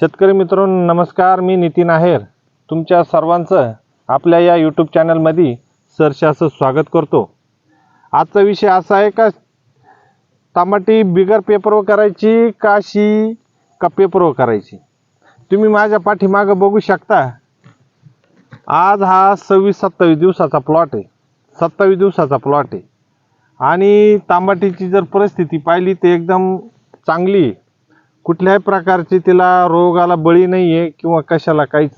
शेतकरी मित्रांनो नमस्कार मी नितीन आहेर. तुमच्या सर्वांचं आपल्या या यूट्यूब चॅनलमध्ये सरशाचं असं स्वागत करतो. आजचा विषय असा आहे का टमाटी बिगर पेपरवर करायची काशी का पेपरवर करायची? तुम्ही माझ्या पाठीमागं बघू शकता आज हा सव्वीस सत्तावीस दिवसाचा प्लॉट आहे. सत्तावीस दिवसाचा प्लॉट आहे. आणि तांबाटीची जर परिस्थिती पाहिली तर एकदम चांगली आहे. कुठल्याही प्रकारची तिला रोगाला बळी नाही आहे किंवा कशाला काहीच.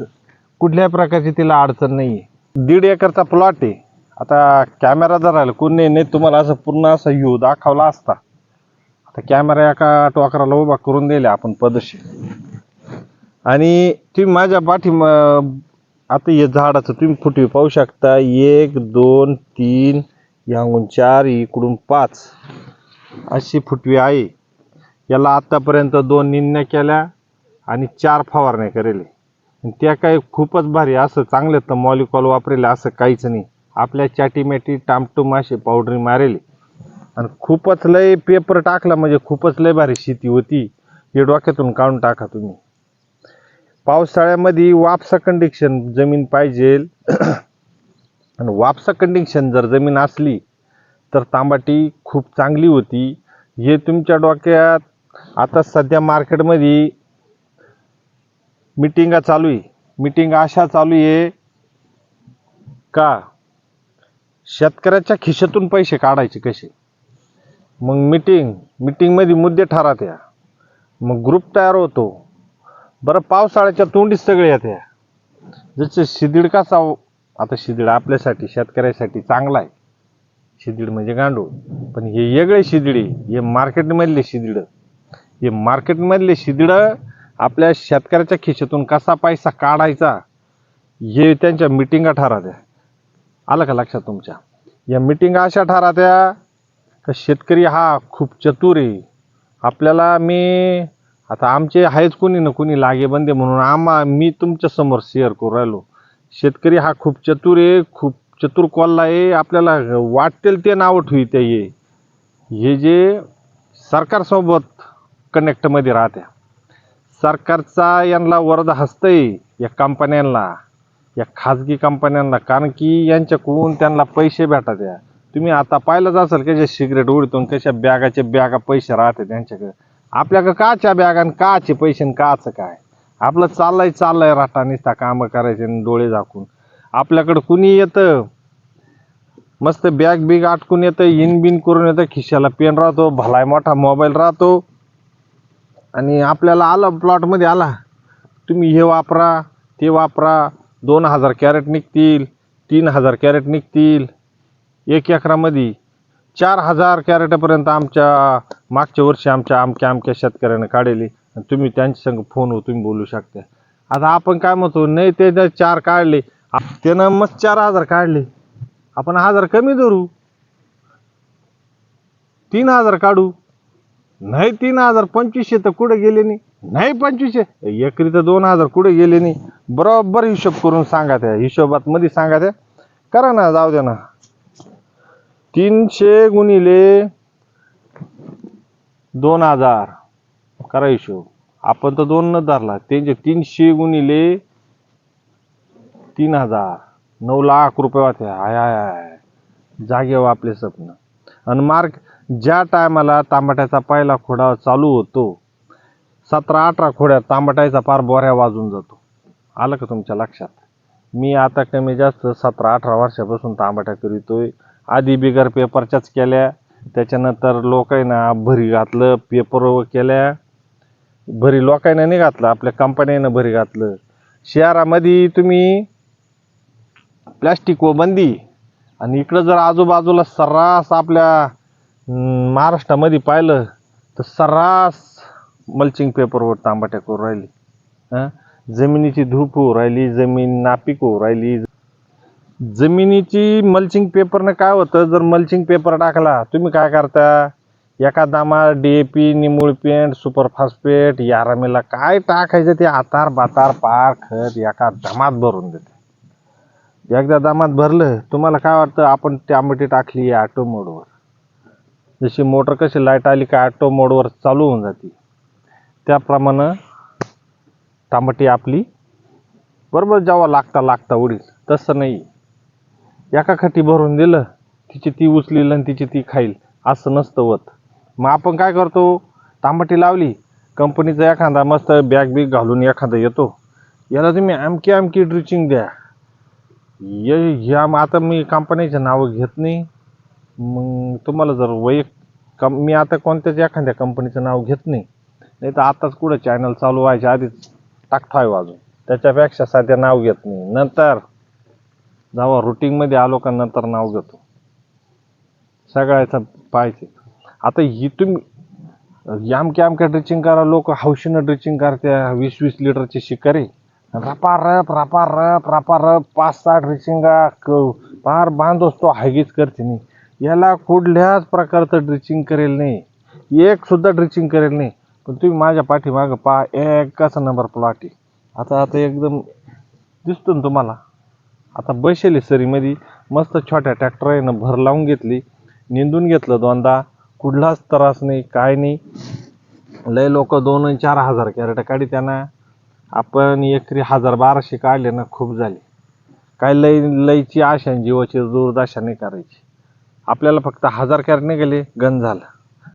कुठल्याही प्रकारची तिला अडचण नाही आहे दीड एकरचा प्लॉट आहे. आता कॅमेरा जर राहिला कोणी नाही तुम्हाला असं पूर्ण असं यू दाखवला असता. आता कॅमेरा एका टोकराला उभा करून दिला आपण पदशी आणि तुम्ही माझ्या पाठी आता हे झाडाचं तुम्ही फुटवी पाहू शकता. एक दोन तीन याहून चार इकडून पाच अशी फुटवी आहे. याला आत्तापर्यंत दोन निन्या केल्या आणि चार फवारण्या करेले. आणि त्या काही खूपच भारी असं चांगलं तर मॉलिकॉल वापरेले असं काहीच नाही. आपल्या चाटीमॅटी टामटूम असे पावडरी मारेले. आणि खूपच लय पेपर टाकला म्हणजे खूपच लय भारी शेती होती. हे डोक्यातून काढून टाका तुम्ही. पावसाळ्यामध्ये वापसा कंडिक्शन जमीन पाहिजे. आणि वापसा कंडिक्शन जर जमीन असली तर तांबाटी खूप चांगली होती. हे तुमच्या डोक्यात आता सध्या मार्केटमध्ये मिटिंगा चालू आहे. मिटिंग अशा चालू आहे का? शेतकऱ्याच्या खिशातून पैसे काढायचे कसे? मग मिटिंग मिटिंगमध्ये मुद्दे ठरवत्या मग ग्रुप तयार होतो. बरं पावसाळ्याच्या तोंडीच सगळे येत्या जसं शिदीड कसा हो- आता शिदीड आपल्यासाठी शेतकऱ्यासाठी चांगला आहे. शिदीड म्हणजे गांडूळ. पण हे वेगळे शिदीड हे मार्केटमधले शिदीड. हे मार्केटमधले शिदडं आपल्या शेतकऱ्याच्या खिशातून कसा पैसा काढायचा हे त्यांच्या मिटिंगा ठरवत्या आलं का लक्षात तुमच्या? या मिटिंगा अशा ठरवत्या का शेतकरी हा खूप चतुर आहे. आपल्याला मी आता आमचे आहेच कोणी ना कोणी लागेबंदे म्हणून आम्हा मी तुमच्यासमोर शेअर करू राहिलो. शेतकरी हा खूप चतुर आहे खूप चतुर कॉलला आहे. आपल्याला वाटेल ते नावं ठेवित ये हे जे सरकारसोबत कनेक्टमध्ये राहत्या सरकारचा यांना वरद हसतंय या कंपन्यांना या खाजगी कंपन्यांना कारण की यांच्याकडून त्यांना पैसे भेटत या. तुम्ही आता पाहिलंच असेल कशा सिगरेट उडतून कशा बॅगाचे बॅगा पैसे राहते त्यांच्याकडे. आपल्याकडे काच्या बॅगा आणि काचे पैसे आणि काचं काय? आपलं चाललंय चाललंय राहता निसता कामं करायचे आणि डोळे झाकून. आपल्याकडं कुणी येतं? मस्त बॅग बिग आटकून येतं इन बिन करून येतं खिशाला पेन राहतो भलाय मोठा मोबाईल राहतो. आणि आपल्याला आलं प्लॉटमध्ये आला. तुम्ही हे वापरा ते वापरा. दोन हजार कॅरेट निघतील तीन हजार कॅरेट निघतील. एक एकरामध्ये चार हजार कॅरेटपर्यंत आमच्या मागच्या वर्षी आमच्या अमक्या अमक्या शेतकऱ्यानं काढले. आणि तुम्ही त्यांच्या संग फोनवर तुम्ही बोलू शकता. आता आपण काय म्हणतो नाही ते चार काढले त्यानं मग चार हजार काढले. आपण हजार कमी धरू. तीन हजार काढू. नाही तीन हजार पंचवीसशे तर कुठे गेले नाही. नाही पंचवीसशे. एकरी तर दोन हजार कुठे गेले नाही. बरोबर हिशोब करून सांगा त्या. हिशोबात मध्ये सांगा त्या. करा ना जाऊ द्या ना. तीनशे गुणिले दोन हजार. करा हिशोब. आपण तर दोन न धरला. त्यांचे तीनशे गुणिले तीन हजार. नऊ लाख रुपये होते. हाय हाय हाय. जागेवर हो आपले स्वप्न. आणि मार्क ज्या टायमाला तांबट्याचा पहिला खोडा चालू होतो सतरा अठरा खोड्यात तांबटायचा पार बोऱ्या वाजून जातो. आलं का तुमच्या लक्षात? मी आता कमी जास्त सतरा अठरा वर्षापासून तांबट्या करीतोय. आधी बिगर पेपरच्याच केल्या त्याच्यानंतर लोकांना भरी घातलं पेपर केल्या. भरी लोकांना नाही घातलं आपल्या कंपन्यानं भरी घातलं. शहरामध्ये तुम्ही प्लॅस्टिक व बंदी आणि इकडं जर आजूबाजूला सर्रास आपल्या महाराष्ट्रामध्ये पाहिलं तर सर्रास मल्चिंग पेपरवर तांबाट्या करू राहिली. हां? जमिनीची धूप होऊ राहिली जमीन नापीक होऊ राहिली. जमिनीची मल्चिंग पेपरनं काय होतं जर मल्चिंग पेपर टाकला तुम्ही काय करता? एका दामा डी ए पी निमूळ पेंट सुपर फॉस्फेट यारामेला काय टाकायचं ते आतार बातार पार खत एका दामात भरून देते. एकदा दामात भरलं तुम्हाला काय वाटतं आपण टॅमॅटी टाकली ऑटो मोडवर जशी मोटर कशी लाइट आली का ऑटो मोडवर चालू होऊन जाते. त्याप्रमाणे तांबटी आपली बरोबर जेव्हा लागता लागता उडील तसं नाही. एका खटी भरून दिलं तिची ती उचलील आणि तिची ती खाईल असं नसतं होत. मग आपण काय करतो? तांबटी लावली कंपनीचा एखादा मस्त बॅग बिग घालून एखादा येतो. याला तुम्ही आमकी आमकी ड्रिचिंग द्या. ये ह्या मग आता मी कंपनीचे नावं घेत नाही. मग तुम्हाला जर वैयक कम मी आता कोणत्याच एखाद्या कंपनीचं नाव घेत नाही. नाही तर आताच कुठं चॅनल चालू व्हायच्या आधीच टाकतोय वाजून त्याच्यापेक्षा सध्या नाव घेत नाही. नंतर जेव्हा रुटीनमध्ये आलो का नंतर नाव घेतो. सगळ्याचं पाहिजे आता ही तुम्ही यामक्या अमक्या ड्रिचिंग करा लोक हौशीनं ड्रिचिंग करत्या वीस वीस लिटरचे शिकारी. रपारप रपारप रपारप पाच सहा ड्रिचिंगा पार बांध तो हागीच करते नाही. याला कुठल्याच प्रकारचं ड्रिचिंग करेल नाही. एक सुद्धा ड्रिचिंग करेल नाही. पण तुम्ही माझ्या पाठीमागं पा एकाचा नंबर प्लॉट आहे. आता आता एकदम दिसतो ना तुम्हाला? आता बसेल सरीमध्ये. मस्त छोट्या ट्रॅक्टरनं भर लावून घेतली. निंदून घेतलं दोनदा. कुठलाच त्रास नाही काय नाही. लय लोक दोन आणि चार हजार कॅरेट काढी त्यांना. आपण एकरी हजार बाराशे काढले ना खूप झाले. काय लय लयची आशा आणि जीवाची दुर्दशा नाही करायची. आपल्याला फक्त हजार कॅरेट निघाले गन झालं.